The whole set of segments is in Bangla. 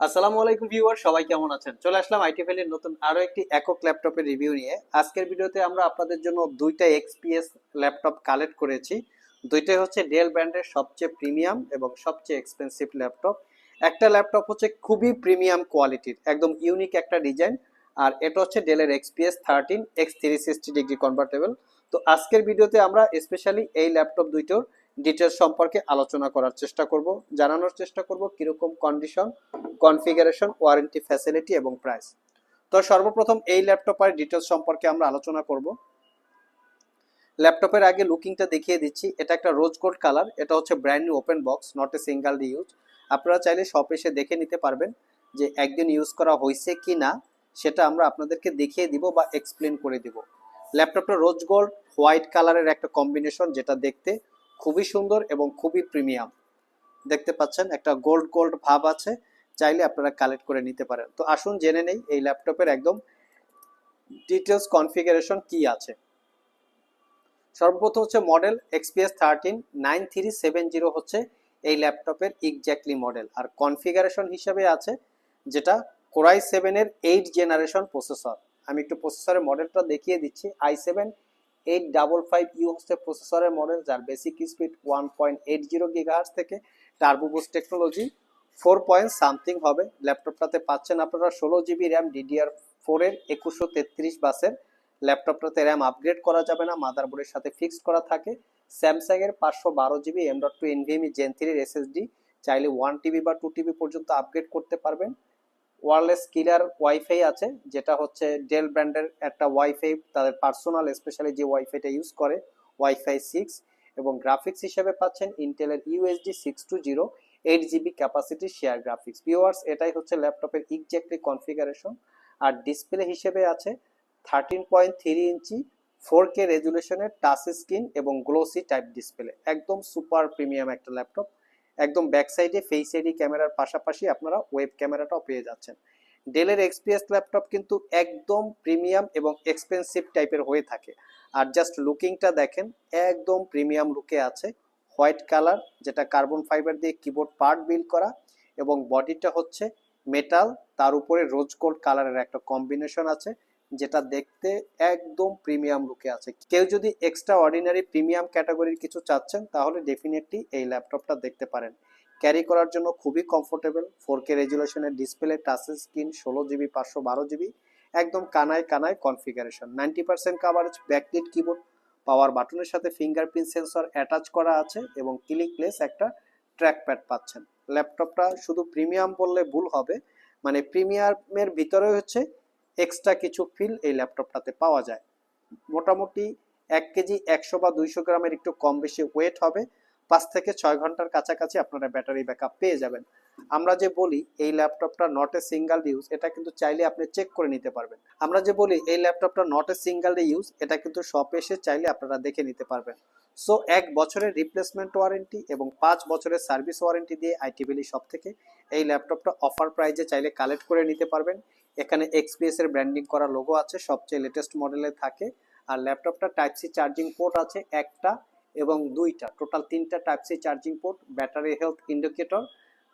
আসসালামু আলাইকুম ভিউয়ার, সবাই কেমন আছেন? চলে আসলাম আইটি ভ্যালির নতুন আরও একটি একক ল্যাপটপের রিভিউ নিয়ে। আজকের ভিডিওতে আমরা আপনাদের জন্য দুইটা এক্সপিএস ল্যাপটপ কালেক্ট করেছি। দুইটাই হচ্ছে ডেল ব্র্যান্ডের সবচেয়ে প্রিমিয়াম এবং সবচেয়ে এক্সপেন্সিভ ল্যাপটপ। একটা ল্যাপটপ হচ্ছে খুবই প্রিমিয়াম কোয়ালিটির একদম ইউনিক একটা ডিজাইন আর এটা হচ্ছে ডেলের XPS thirteen X three sixty degree convertible তো আজকের ভিডিওতে আমরা স্পেশালি এই ল্যাপটপ দুইটোর ডিটেলস সম্পর্কে আলোচনা করার চেষ্টা করব, জানানোর চেষ্টা করব কীরকম কন্ডিশন কনফিগারেশন ওয়ারেন্টি ফ্যাসিলিটি এবং প্রাইস তো সর্বপ্রথম এই ল্যাপটপের ডিটেলস সম্পর্কে আমরা আলোচনা করব। ল্যাপটপের আগে লুকিংটা দেখিয়ে দিচ্ছি। এটা একটা রোজ গোল্ড কালার এটা হচ্ছে brand new open box not a single use আপনারা চাইলে শপ এসে দেখে নিতে পারবেন যে একদিন ইউজ করা হয়েছে কি না সেটা আমরা আপনাদেরকে দেখিয়ে দিব বা এক্সপ্লেন করে দিব। ল্যাপটপটা রোজ গোল্ড হোয়াইট কালারের একটা কম্বিনেশন যেটা দেখতে খুবই সুন্দর এবং খুবই প্রিমিয়াম দেখতে পাচ্ছেন, একটা গোল্ড গোল্ড ভাব আছে। চাইলে আপনারা কালেক্ট করে নিতে পারেন। তো আসুন জেনে নেই, এই ল্যাপটপের একদম ডিটেলস কনফিগারেশন কি আছে। সর্বপ্রথম হচ্ছে model XPS thirteen nine three seven zero হচ্ছে এই ল্যাপটপের এক্স্যাক্টলি মডেল আর কনফিগারেশন হিসাবে আছে যেটা কোরাই সেভেনের এইট জেনারেশন প্রসেসর আমি একটু প্রসেসরের মডেলটা দেখিয়ে দিচ্ছি। I seven eight double five U হচ্ছে প্রসেসরের মডেল যার basic speed one point eight zero gigahertz থেকে turbo boost technology four point something হবে। ল্যাপটপটাতে পাচ্ছেন আপনারা ষোলো জিবি র্যাম ডিডিআর ফোরের একুশশো তেত্রিশ বাসের। ল্যাপটপটাতে র্যাম আপগ্রেড করা যাবে না, মাদারবোর্ডের সাথে ফিক্সড করা থাকে। স্যামসাং এর পাঁচশো বারো GB M dot two NVMe gen থ্রির এসএসডি চাইলে ওয়ান টিবি বা টু টিবি পর্যন্ত আপগ্রেড করতে পারবেন। ওয়ারলেস কিলার ওয়াইফাই আছে, যেটা হচ্ছে ডেল ব্র্যান্ডের একটা ওয়াইফাই তাদের পার্সোনাল স্পেশালি যে ওয়াইফাইটা ইউজ করে ওয়াইফাই সিক্স এবং গ্রাফিক্স হিসেবে পাচ্ছেন ইন্টেলের UHD six two zero eight GB capacity share graphics viewers এটাই হচ্ছে ল্যাপটপের এক্স্যাক্টলি কনফিগারেশন আর ডিসপ্লে হিসেবে আছে thirteen point three inch four K রেজুলেশনের touch screen এবং গ্লোসি টাইপ ডিসপ্লে একদম সুপার প্রিমিয়াম একটা ল্যাপটপ। একদম ব্যাক সাইডে ফেস আইডি ক্যামেরার পাশাপাশি আপনারা ওয়েব ক্যামেরাটাও পেয়ে যাচ্ছেন। ডেলের এক্সপিএস ল্যাপটপ কিন্তু একদম প্রিমিয়াম এবং এক্সপেন্সিভ টাইপের হয়ে থাকে। আর জাস্ট লুকিংটা দেখেন, একদম প্রিমিয়াম লুকে আছে। হোয়াইট কালার, যেটা কার্বন ফাইবার দিয়ে কিবোর্ড পার্ট বিল্ড করা, এবং বডিটা হচ্ছে মেটাল, তার উপরে রোজ গোল্ড কালারের একটা কম্বিনেশন আছে, যেটা দেখতে একদম প্রিমিয়াম লুকে আছে। কেউ যদি এক্সট্রা অর্ডিনারি প্রিমিয়াম ক্যাটাগরির কিছু চাচ্ছেন, তাহলে ডেফিনেটলি এই ল্যাপটপটা দেখতে পারেন। ক্যারি করার জন্য খুবই কমফোর্টেবল ফোর কে রেজুলেশনের ডিসপ্লে টাচ স্ক্রিন ষোলো জিবি পাঁচশো বারো জিবি একদম কানায় কানায় configuration ninety percent coverage backlit keyboard power বাটনের সাথে ফিঙ্গারপ্রিন্ট সেন্সর অ্যাটাচ করা আছে এবং ক্লিকলেস একটা ট্র্যাকপ্যাড পাচ্ছেন। ল্যাপটপটা শুধু প্রিমিয়াম বললে ভুল হবে মানে প্রিমিয়ামের ভিতরে হচ্ছে এক্সট্রা কিছু ফিল এই ল্যাপটপটাতে পাওয়া যায়। মোটামুটি এক কেজি একশো বা দুইশো গ্রামের একটু কম বেশি ওয়েট হবে। পাঁচ থেকে ছয় ঘণ্টার কাছাকাছি আপনারা ব্যাটারি ব্যাকআপ পেয়ে যাবেন। আমরা যে বলি, এই ল্যাপটপটা নট এ সিঙ্গেল ইউজ এটা কিন্তু চাইলে আপনি চেক করে নিতে পারবেন। আমরা যে বলি, এই ল্যাপটপটা নট এ সিঙ্গেল ইউজ এটা কিন্তু শপে এসে চাইলে আপনারা দেখে নিতে পারবেন। সো এক বছরের রিপ্লেসমেন্ট ওয়ারেন্টি এবং পাঁচ বছরের সার্ভিস ওয়ারেন্টি দিয়ে আইটি ভ্যালি শপ থেকে এই ল্যাপটপটা অফার প্রাইজে চাইলে কালেক্ট করে নিতে পারবেন। এখানে এক্সপিএস এর ব্র্যান্ডিং করা লোগো আছে, সবচেয়ে লেটেস্ট মডেলে থাকে। আর ল্যাপটপটা টাইপ সি চার্জিং পোর্ট আছে, একটা এবং দুইটা টোটাল তিনটা type C charging port battery health indicator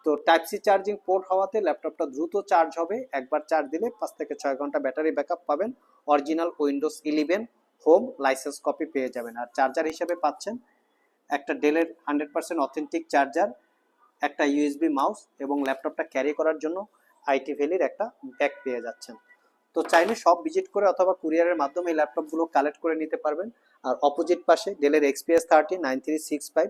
তো টাইপ সি চার্জিং পোর্ট হওয়াতে ল্যাপটপটা দ্রুত চার্জ হবে, একবার চার্জ দিলে পাঁচ থেকে ছয় ঘণ্টা ব্যাটারি ব্যাকআপ পাবেন। Original Windows eleven home licence copy পেয়ে যাবেন। আর চার্জার হিসেবে পাচ্ছেন একটা ডেলের হান্ড্রেড পার্সেন্ট অথেন্টিক চার্জার একটা ইউএসবি মাউস এবং ল্যাপটপটা ক্যারি করার জন্য আইটি ভ্যালির একটা ব্যাগ পেয়ে যাচ্ছেন। তো চাইলে সব ভিজিট করে অথবা কুরিয়ারের মাধ্যমে এই ল্যাপটপগুলো কালেক্ট করে নিতে পারবেন। আর অপোজিট পাশে ডেলের XPS thirty nine three six five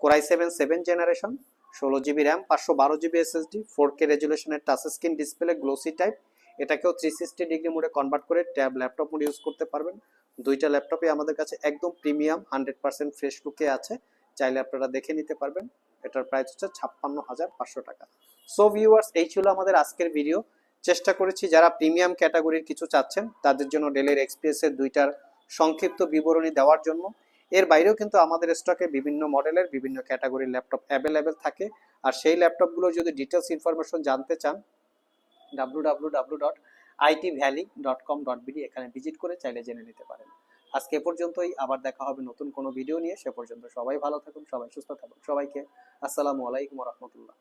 core i seven seven generation ষোলো জিবি র্যাম পাঁচশো বারো GB SSD four K রেজুলেশনের touch screen display glossy type এটাকেও থ্রি সিক্সটি ডিগ্রি মোডে কনভার্ট করে ট্যাব ল্যাপটপ মোড ইউজ করতে পারবেন। দুইটা ল্যাপটপে আমাদের কাছে একদম প্রিমিয়াম হান্ড্রেড পার্সেন্ট ফ্রেশ লুকে আছে। চাইলে আপনারা দেখে নিতে পারবেন। এটার প্রাইস হচ্ছে ছাপ্পান্ন হাজার পাঁচশো টাকা। সো ভিউয়ার্স এই ছিল আমাদের আজকের ভিডিও চেষ্টা করেছি, যারা প্রিমিয়াম ক্যাটাগরির কিছু চাচ্ছেন, তাদের জন্য ডেলের এক্সপিএস এর দুইটার সংক্ষিপ্ত বিবরণী দেওয়ার জন্য। এর বাইরেও কিন্তু আমাদের স্টকে বিভিন্ন মডেলের বিভিন্ন ক্যাটাগরির ল্যাপটপ অ্যাভেলেবেল থাকে। আর সেই ল্যাপটপগুলো যদি ডিটেলস ইনফরমেশন জানতে চান W W W dot IT Valley dot com dot BD এখানে ভিজিট করে চাইলে জেনে নিতে পারেন। আজকে পর্যন্তই, আবার দেখা হবে নতুন কোনো ভিডিও নিয়ে। সে পর্যন্ত সবাই ভালো থাকুন, সবাই সুস্থ থাকুন। সবাইকে আসসালামু আলাইকুম রহমতুল্লাহ।